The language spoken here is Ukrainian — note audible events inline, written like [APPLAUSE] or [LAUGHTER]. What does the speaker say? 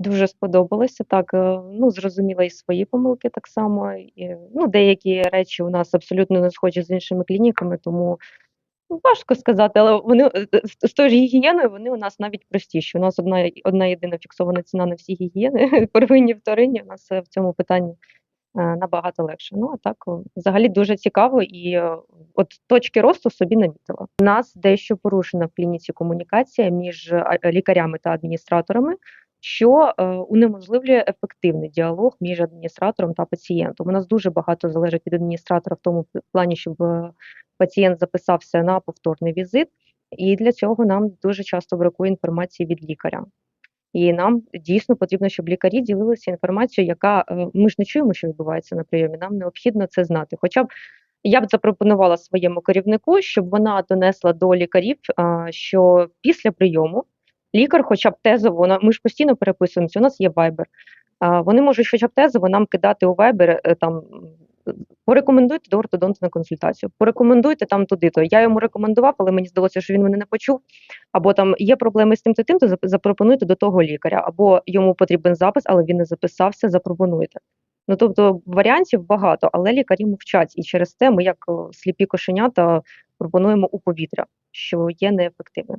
Дуже сподобалося. Так, е, ну, зрозуміла і свої помилки так само. І, ну, деякі речі у нас абсолютно не схожі з іншими клініками, тому ну, важко сказати, але вони е, е, з тою ж гігієною вони у нас навіть простіші. У нас одна одна єдина фіксована ціна на всі гігієни, [LAUGHS] первинні, вторинні. У нас в цьому питанні набагато легше. Ну, а так, взагалі дуже цікаво і от точки росту собі намітила. У нас дещо порушена в клініці комунікація між лікарями та адміністраторами що е, унеможливлює ефективний діалог між адміністратором та пацієнтом. У нас дуже багато залежить від адміністратора в тому плані, щоб е, пацієнт записався на повторний візит, і для цього нам дуже часто бракує інформації від лікаря. І нам дійсно потрібно, щоб лікарі ділилися інформацією, яка е, ми ж не чуємо, що відбувається на прийомі. Нам необхідно це знати. Хоча б я б запропонувала своєму керівнику, щоб вона донесла до лікарів, що після прийому лікар, хоча б тезово, ми ж постійно переписуємося, у нас є а, вони можуть хоча б тезово нам кидати у е, там. Порекомендуйте до ортодонта на консультацію, порекомендуйте там туди-то. Я йому рекомендував, але мені здалося, що він мене не почув. Або там є проблеми з тим то тим, то запропонуйте до того лікаря, або йому потрібен запис, але він не записався, запропонуйте. Ну тобто варіантів багато, але лікарі мовчать, і через те ми, як сліпі кошенята, пропонуємо у повітря, що є неефективним.